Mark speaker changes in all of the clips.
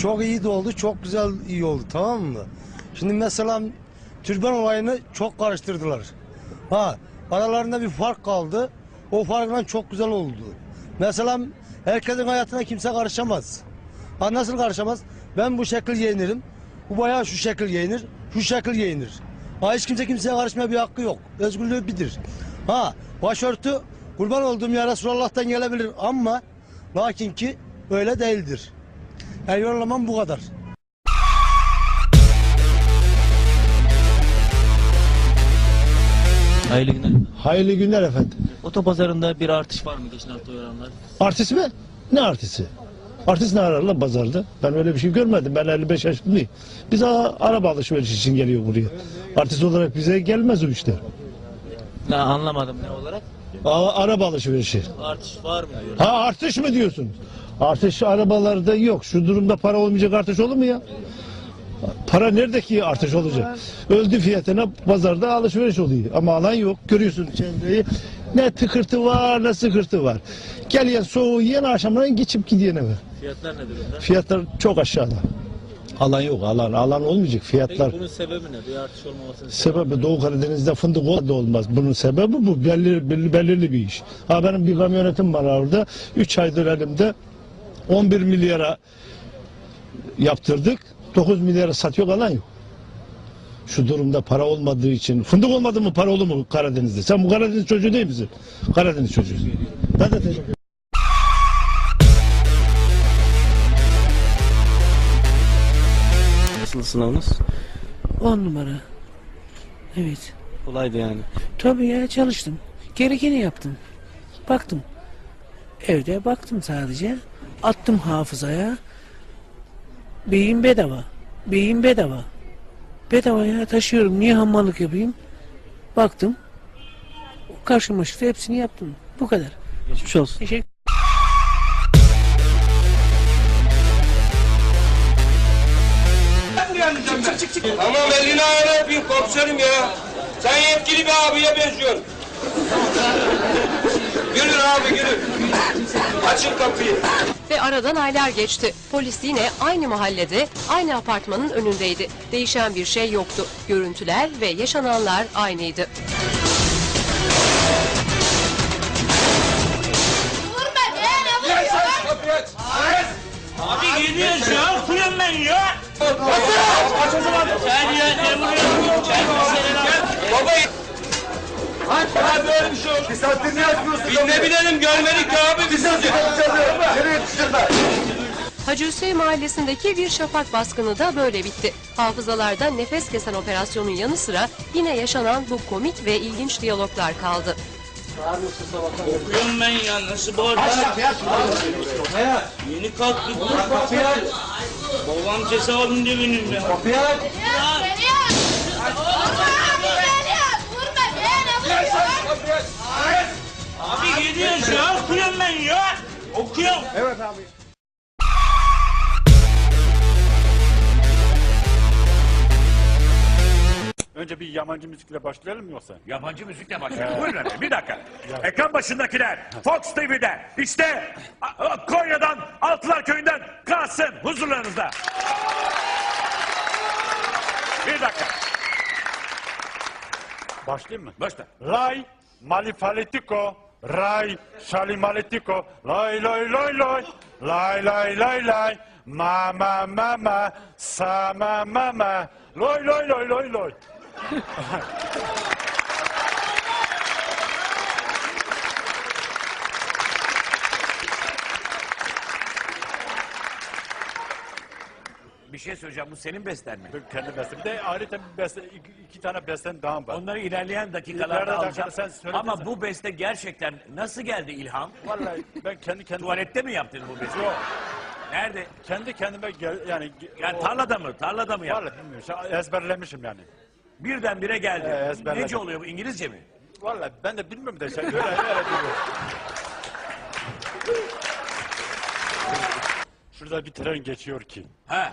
Speaker 1: çok iyi de oldu, çok güzel iyi oldu tamam mı? Şimdi mesela türban olayını çok karıştırdılar. Ha, aralarında bir fark kaldı. O farkla çok güzel oldu. Mesela herkesin hayatına kimse karışamaz. Ha nasıl karışamaz? Ben bu şekil giyinirim. Bu bayağı şu şekil giyinir. Şu şekil giyinir. Ha hiç kimse kimseye karışmaya bir hakkı yok. Özgürlüğü bilir. Ha başörtü kurban olduğum ya Resulallah'tan gelebilir ama lakin ki öyle değildir. Yani yorumlamam bu kadar.
Speaker 2: Hayırlı günler.
Speaker 3: Hayırlı günler efendim.
Speaker 2: Otopazarında bir artış var mı geçen hafta oranlar?
Speaker 3: Artist mi? Ne artisti? Artist ne arar lan pazarda? Ben öyle bir şey görmedim. Ben 55 yaşındayım. Biz a- araba alışverişi için geliyor buraya. Artist olarak bize gelmez o işler.
Speaker 2: Ne anlamadım ne olarak?
Speaker 3: A- araba alışverişi.
Speaker 2: Artış var mı diyor.
Speaker 3: Ha artış mı diyorsun? Artış arabalarda yok. Şu durumda para olmayacak artış olur mu ya? Para nerede ki artış olacak? Öldü fiyatına pazarda alışveriş oluyor. Ama alan yok. Görüyorsun çevreyi. Ne tıkırtı var ne sıkırtı var. Gelen soğuğu yiyen akşamdan geçip gidene var.
Speaker 2: Fiyatlar ne durumda?
Speaker 3: Fiyatlar çok aşağıda. Alan yok alan. Alan olmayacak fiyatlar.
Speaker 2: Peki bunun sebebi ne? Bir artış olmamasının
Speaker 3: Sebebi Doğu Karadeniz'de fındık da olmaz. Bunun sebebi bu. Belirli, belirli, belirli bir iş. Ha benim bir kamyonetim var orada. 3 aydır elimde 11 milyara yaptırdık. 9 milyara satıyor alan yok. Şu durumda para olmadığı için. Fındık olmadı mı para olur mu Karadeniz'de? Sen bu Karadeniz çocuğu değil misin? Karadeniz çocuğu. Ben de teşekkür ederim.
Speaker 2: Nasıl sınavınız?
Speaker 4: 10 numara. Evet.
Speaker 2: Kolaydı yani.
Speaker 4: Tabii ya çalıştım. Gerekeni yaptım. Baktım. Evde baktım sadece. Attım hafızaya. Beyin bedava. Beyin bedava. Bedava ya taşıyorum. Niye hammallık yapayım? Baktım. Karşıma çıktı. Hepsini yaptım. Bu kadar.
Speaker 2: Geçmiş olsun.
Speaker 4: Teşekkür
Speaker 5: Tamam elini ayağını öpeyim komiserim ya. Sen yetkili bir abiye benziyorsun. Abi gülür. Açın kapıyı.
Speaker 6: Ve aradan aylar geçti. Polis yine aynı mahallede, aynı apartmanın önündeydi. Değişen bir şey yoktu. Görüntüler ve yaşananlar aynıydı.
Speaker 7: Vurma be ne
Speaker 5: Gel
Speaker 7: vuruyor?
Speaker 5: sen kapıyı aç.
Speaker 8: Abi gidiyorsun ya kurum ben ya.
Speaker 5: Aç o zaman.
Speaker 8: Sen ya ne vuruyorsun? Sen
Speaker 5: Gel baba. Aç ya böyle bir şey olur. Bir saattir ne yapıyorsun? Biz ne bilelim görmedik ya abi. Bir saattir Nereye yetiştirme?
Speaker 6: Hacı Hüseyin mahallesindeki bir şafak baskını da böyle bitti. Hafızalarda nefes kesen operasyonun yanı sıra yine yaşanan bu komik ve ilginç diyaloglar kaldı.
Speaker 8: Okuyorum ben ya nasıl bağırdı? Yeni kalktı bu. Babam cezaevinde benim ya.
Speaker 5: Kapıyı aç.
Speaker 7: Beni yaz. Vurma abi beni yaz. Vurma be ne
Speaker 5: Sen kapıyı aç.
Speaker 8: Abi gidiyorsun ya okuyorum ben ya. Okuyorum.
Speaker 9: Önce bir yabancı müzikle başlayalım mı yoksa?
Speaker 10: Yabancı müzikle başlıyor. Buyurun efendim bir dakika. Ekran başındakiler Fox TV'de işte A- A- Konya'dan Altılar Köyü'nden Kasım huzurlarınızda. Bir dakika.
Speaker 9: Başlayayım mı?
Speaker 10: Başla.
Speaker 9: Lay malifalitiko, ray şalimaletiko, lay lay lay lay, lay lay lay lay, ma ma ma ma, sa ma ma ma, loy loy loy loy loy.
Speaker 10: Bir şey söyleyeceğim bu senin besten mi?
Speaker 9: Kendi bestem. Bir de ayrıca bir beste, iki, iki tane bestem daha var.
Speaker 10: Onları ilerleyen dakikalarda
Speaker 9: dakikada
Speaker 10: alacağım.
Speaker 9: sen söyledin
Speaker 10: Ama
Speaker 9: sen.
Speaker 10: bu beste gerçekten nasıl geldi ilham?
Speaker 9: Vallahi ben kendi kendime...
Speaker 10: Tuvalette mi yaptın bu besteyi?
Speaker 9: Yok.
Speaker 10: Nerede?
Speaker 9: Kendi kendime gel, yani...
Speaker 10: Yani
Speaker 9: o-
Speaker 10: tarlada mı? Tarlada mı yaptın?
Speaker 9: Vallahi bilmiyorum. Ezberlemişim yani.
Speaker 10: Birdenbire geldi.
Speaker 9: Ee, ezberledim.
Speaker 10: Nece oluyor bu? İngilizce mi?
Speaker 9: Vallahi ben de bilmiyorum da şey öyle öyle diyor. Şurada bir tren geçiyor ki.
Speaker 10: Ha.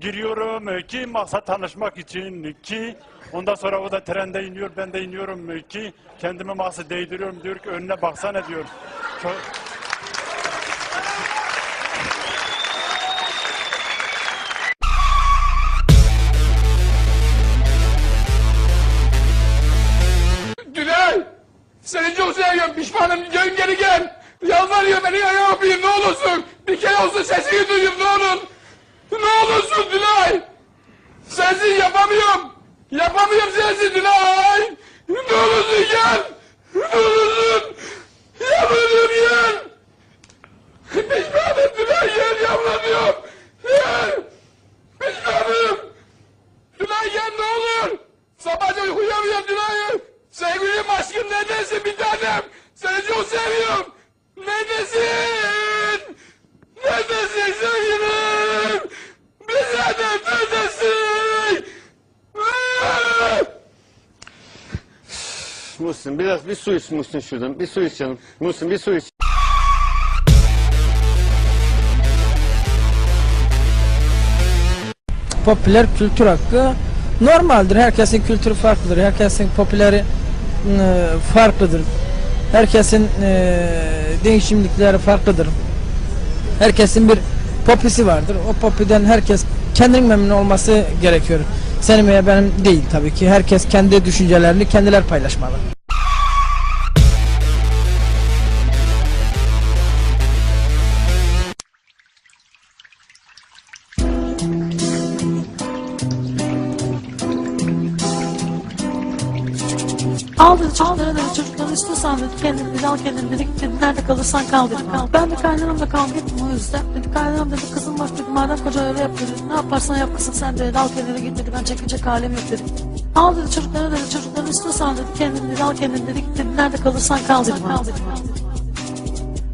Speaker 9: giriyorum ki masa tanışmak için ki ondan sonra o da trende iniyor ben de iniyorum ki kendimi masa değdiriyorum diyor ki önüne baksana diyor. Çok...
Speaker 5: Güney! Seni çok seviyorum, pişmanım, dön geri gel. Yalvarıyorum beni ayağa öpeyim, ne olursun. Bir kere olsun sesini duyayım, ne olur. Ne olursun Güney! Sensiz yapamıyorum. Yapamıyorum sensiz Güney! Ne olursun gel! Ne olursun! Yalvarıyorum gel! Pişmanım Güney, gel yalvarıyorum. Gel! Pişmanım! Güney gel ne olur! Sabahca uyuyamıyorum Güney! Sevgilim aşkım neredesin bir tanem? Seni çok seviyorum! Neredesin? Neredesin sevgilim? Bir tanem neredesin? Ah!
Speaker 11: Muhsin biraz bir su iç Muhsin şuradan. Bir su iç canım. Muhsin bir su iç.
Speaker 4: Popüler kültür hakkı normaldir. Herkesin kültürü farklıdır. Herkesin popüleri e, farklıdır. Herkesin e, değişimlikleri farklıdır. Herkesin bir popisi vardır. O popiden herkes kendinin memnun olması gerekiyor. Senin veya benim değil tabii ki. Herkes kendi düşüncelerini kendiler paylaşmalı.
Speaker 12: Al dedi çocuklara dedi çocukları istiyorsan dedi kendini dedi al kendini dedi git dedi nerede kalırsan kal dedi. Ben de kaynanamla kavga ettim o yüzden. Dedi kaynanam dedi kızım bak dedi madem koca öyle yapıyor dedi ne yaparsan yap kızım sen dedi al kendini git dedi ben çekilecek halim yok dedi. Al dedi çocuklara dedi çocukları istiyorsan dedi kendini dedi al kendini dedi git dedi nerede kalırsan kal dedi bana.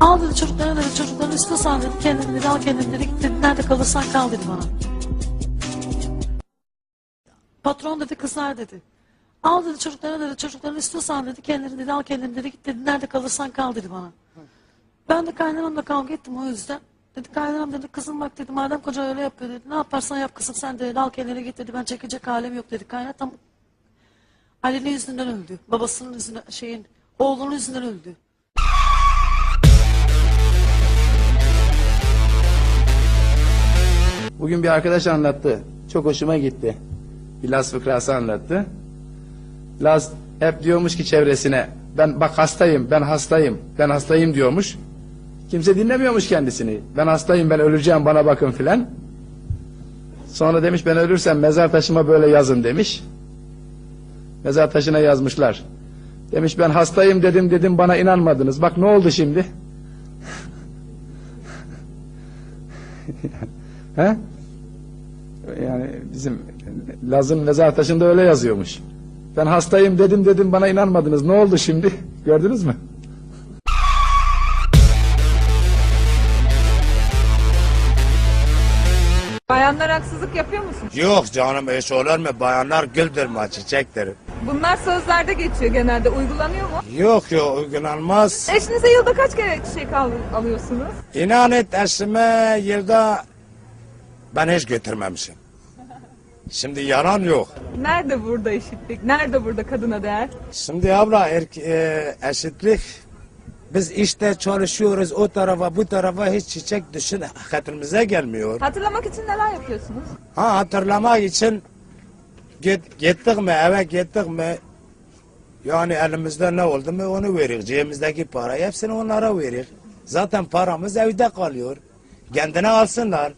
Speaker 12: Al dedi çocuklara dedi çocukları istiyorsan dedi kendini dedi al kendini dedi git dedi nerede kalırsan kal dedi bana. Patron dedi kızlar dedi. Al dedi çocuklara dedi çocuklarını istiyorsan dedi kendini dedi al kendini dedi git dedi nerede kalırsan kal dedi bana. Ben de kaynanamla kavga ettim o yüzden. Dedi kaynanam dedi kızım bak dedi madem koca öyle yapıyor dedi ne yaparsan yap kızım sen dedi al kendini git dedi ben çekecek halim yok dedi. Kaynatam Ali'nin yüzünden öldü. Babasının yüzünden şeyin oğlunun yüzünden öldü.
Speaker 13: Bugün bir arkadaş anlattı. Çok hoşuma gitti. Bir Laz fıkrası anlattı. Laz hep diyormuş ki çevresine ben bak hastayım, ben hastayım, ben hastayım diyormuş. Kimse dinlemiyormuş kendisini. Ben hastayım, ben öleceğim, bana bakın filan. Sonra demiş ben ölürsem mezar taşıma böyle yazın demiş. Mezar taşına yazmışlar. Demiş ben hastayım dedim dedim bana inanmadınız. Bak ne oldu şimdi? He? Yani bizim Laz'ın mezar taşında öyle yazıyormuş. Ben hastayım dedim dedim bana inanmadınız. Ne oldu şimdi? Gördünüz mü?
Speaker 14: Bayanlar haksızlık yapıyor musun?
Speaker 15: Yok canım hiç olur mu? Bayanlar güldür mü çiçektir.
Speaker 14: Bunlar sözlerde geçiyor genelde. Uygulanıyor mu?
Speaker 15: Yok yok uygulanmaz.
Speaker 14: Eşinize yılda kaç kere çiçek al- alıyorsunuz?
Speaker 15: İnan et eşime yılda ben hiç götürmemişim. Şimdi yalan yok.
Speaker 14: Nerede burada eşitlik? Nerede burada kadına değer?
Speaker 15: Şimdi abla erk- e, eşitlik biz işte çalışıyoruz o tarafa bu tarafa hiç çiçek düşün hatırımıza gelmiyor.
Speaker 14: Hatırlamak için neler yapıyorsunuz?
Speaker 15: Ha hatırlamak için git, gittik mi eve gittik mi yani elimizde ne oldu mu onu verir. Cebimizdeki parayı hepsini onlara verir. Zaten paramız evde kalıyor. Kendine alsınlar.